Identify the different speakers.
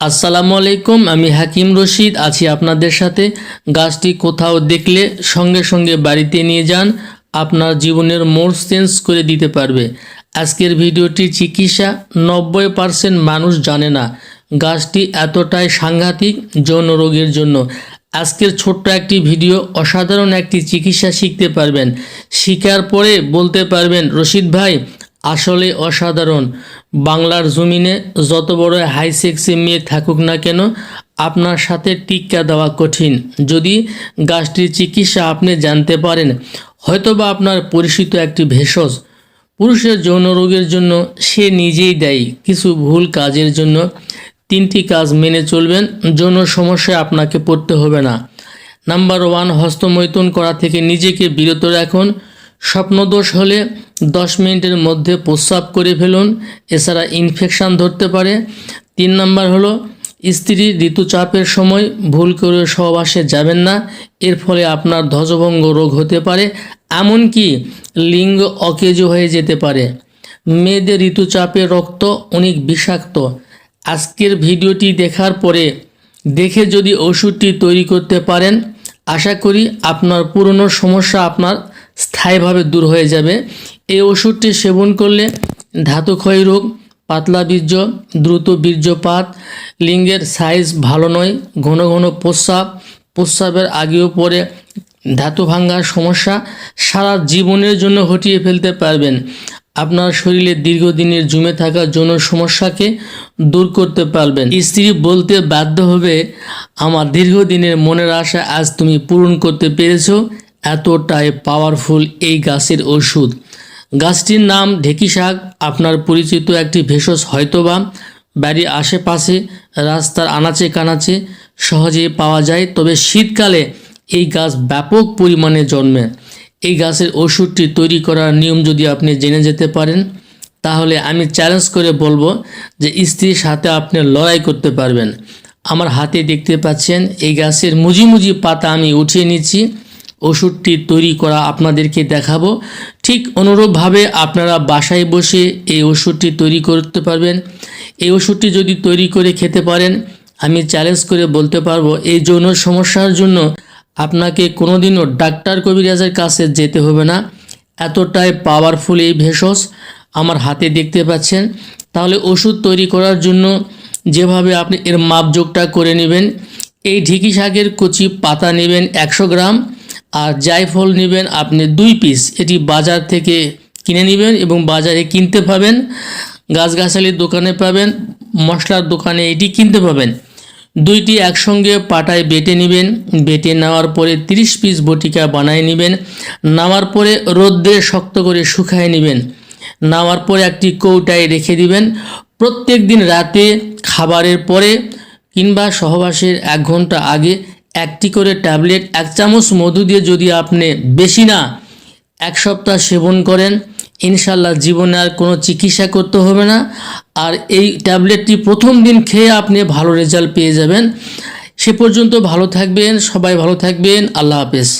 Speaker 1: আসসালামু আলাইকুম, আমি হাকিম রশিদ, আছি আপনাদের সাথে। গাছটি কোথাও দেখলে সঙ্গে সঙ্গে বাড়িতে নিয়ে যান, আপনার জীবনের মোড় চেঞ্জ করে দিতে পারবে। আজকের ভিডিওটি চিকিৎসা, নব্বই পার্সেন্ট মানুষ জানে না। গাছটি এতটাই সাংঘাতিক যৌন রোগের জন্য। আজকের ছোট্ট একটি ভিডিও অসাধারণ একটি চিকিৎসা শিখতে পারবেন। শিখার পরে বলতে পারবেন, রশিদ ভাই আসলে অসাধারণ। বাংলার জমিনে যত বড় হাই সেক্সি মেয়ে থাকুক না কেন, আপনার সাথে টিক্কা দেওয়া কঠিন। যদি গাছটির চিকিৎসা আপনি জানতে পারেন, হয়তোবা আপনার পরিচিত একটি ভেষজ। পুরুষের যৌন রোগের জন্য সে নিজেই দেয়। কিছু ভুল কাজের জন্য তিনটি কাজ মেনে চলবেন, যৌন সমস্যায় আপনাকে পড়তে হবে না। নাম্বার ওয়ান, হস্তমৈথুন করা থেকে নিজেকে বিরত রাখুন। স্বপ্নদোষ হলে দশ মিনিটের মধ্যে প্রস্রাব করে ফেলুন। এছাড়া ইনফেকশান ধরতে পারে। তিন নাম্বার হলো, স্ত্রী ঋতুচাপের সময় ভুল করে সহবাসে যাবেন না। এর ফলে আপনার ধ্বজভঙ্গ রোগ হতে পারে, এমনকি লিঙ্গ অকেজ হয়ে যেতে পারে। মেয়েদের ঋতুচাপে রক্ত অনেক বিষাক্ত। আজকের ভিডিওটি দেখার পরে দেখে যদি ওষুধটি তৈরি করতে পারেন, আশা করি আপনার পুরনো সমস্যা আপনার স্থায়ীভাবে দূর হয়ে যাবে। এই ওষুধটি সেবন করলে ধাতুক্ষয় রোগ, পাতলা বীর্য, দ্রুত বীর্যপাত, লিঙ্গের সাইজ ভালো নয়, ঘন ঘন প্রস্রাব, প্রস্রাবের আগেও পরে ধাতু ভাঙ্গার সমস্যা সারা জীবনের জন্য হটিয়ে ফেলতে পারবেন। আপনার শরীরে দীর্ঘদিনের জমে থাকা যৌন সমস্যাকে দূর করতে পারবেন। স্ত্রী বলতে বাধ্য হবে, আমার দীর্ঘদিনের মনের আশা আজ তুমি পূরণ করতে পেরেছ এতটাই পাওয়ারফুল এই গাছের ওষুধ। গাছটির নাম ঢেকি শাক। আপনার পরিচিত একটি ভেষজ হয়তোবা বাড়ির আশেপাশে, রাস্তার আনাচে কানাচে সহজে পাওয়া যায়। তবে শীতকালে এই গাছ ব্যাপক পরিমাণে জন্মে। এই গাছের ওষুধটি তৈরি করার নিয়ম যদি আপনি জেনে যেতে পারেন, তাহলে আমি চ্যালেঞ্জ করে বলব যে স্ত্রীর সাথে আপনি লড়াই করতে পারবেন। আমার হাতে দেখতে পাচ্ছেন, এই গাছের মুজি মুজি পাতা আমি উঠিয়ে নিচ্ছি। ওষুধটি তৈরি করা আপনাদেরকে দেখাবো। ঠিক অনুরূপভাবে আপনারা বাসায় বসে এই ওষুধটি তৈরি করতে পারবেন। এই ওষুধটি যদি তৈরি করে খেতে পারেন, আমি চ্যালেঞ্জ করে বলতে পারব, এই যৌন সমস্যার জন্য আপনাকে কোনোদিনও ডাক্তার কবিরাজের কাছে যেতে হবে না। এতটাই পাওয়ারফুল এই ভেষজ আমার হাতে দেখতে পাচ্ছেন। তাহলে ওষুধ তৈরি করার জন্য যেভাবে আপনি এর মাপযোগটা করে নেবেন, এই ঢিকি শাকের কচি পাতা নেবেন একশো গ্রাম আর জায়ফল নেবেন, আপনি দুই পিস এটি বাজার থেকে কিনে নেবেন এবং বাজারে কিনতে পাবেন। গাছগাছালির দোকানে পাবেন, মশলার দোকানে এটি কিনতে পাবেন। দুইটি একসঙ্গে পাটায় বেটে নেবেন। বেটে নেওয়ার পরে 30 পিস বটিকা বানায় নেবেন। নেওয়ার পরে রোদ্রে শক্ত করে শুকায় নেবেন। নেওয়ার পরে একটি কৌটায় রেখে দিবেন। প্রত্যেক দিন রাতে, খাবারের পরে কিংবা সহবাসের এক ঘণ্টা আগে একটি করে ট্যাবলেট, এক চামচ মধু দিয়ে যদি আপনি বেশি না এক সপ্তাহ সেবন করেন ইনশাল্লাহ জীবনে আর কোনো চিকিৎসা করতে হবে না। আর এই ট্যাবলেটটি প্রথম দিন খেয়ে আপনি ভালো রেজাল্ট পেয়ে যাবেন। সে পর্যন্ত ভালো থাকবেন, সবাই ভালো থাকবেন, আল্লাহ হাফেজ।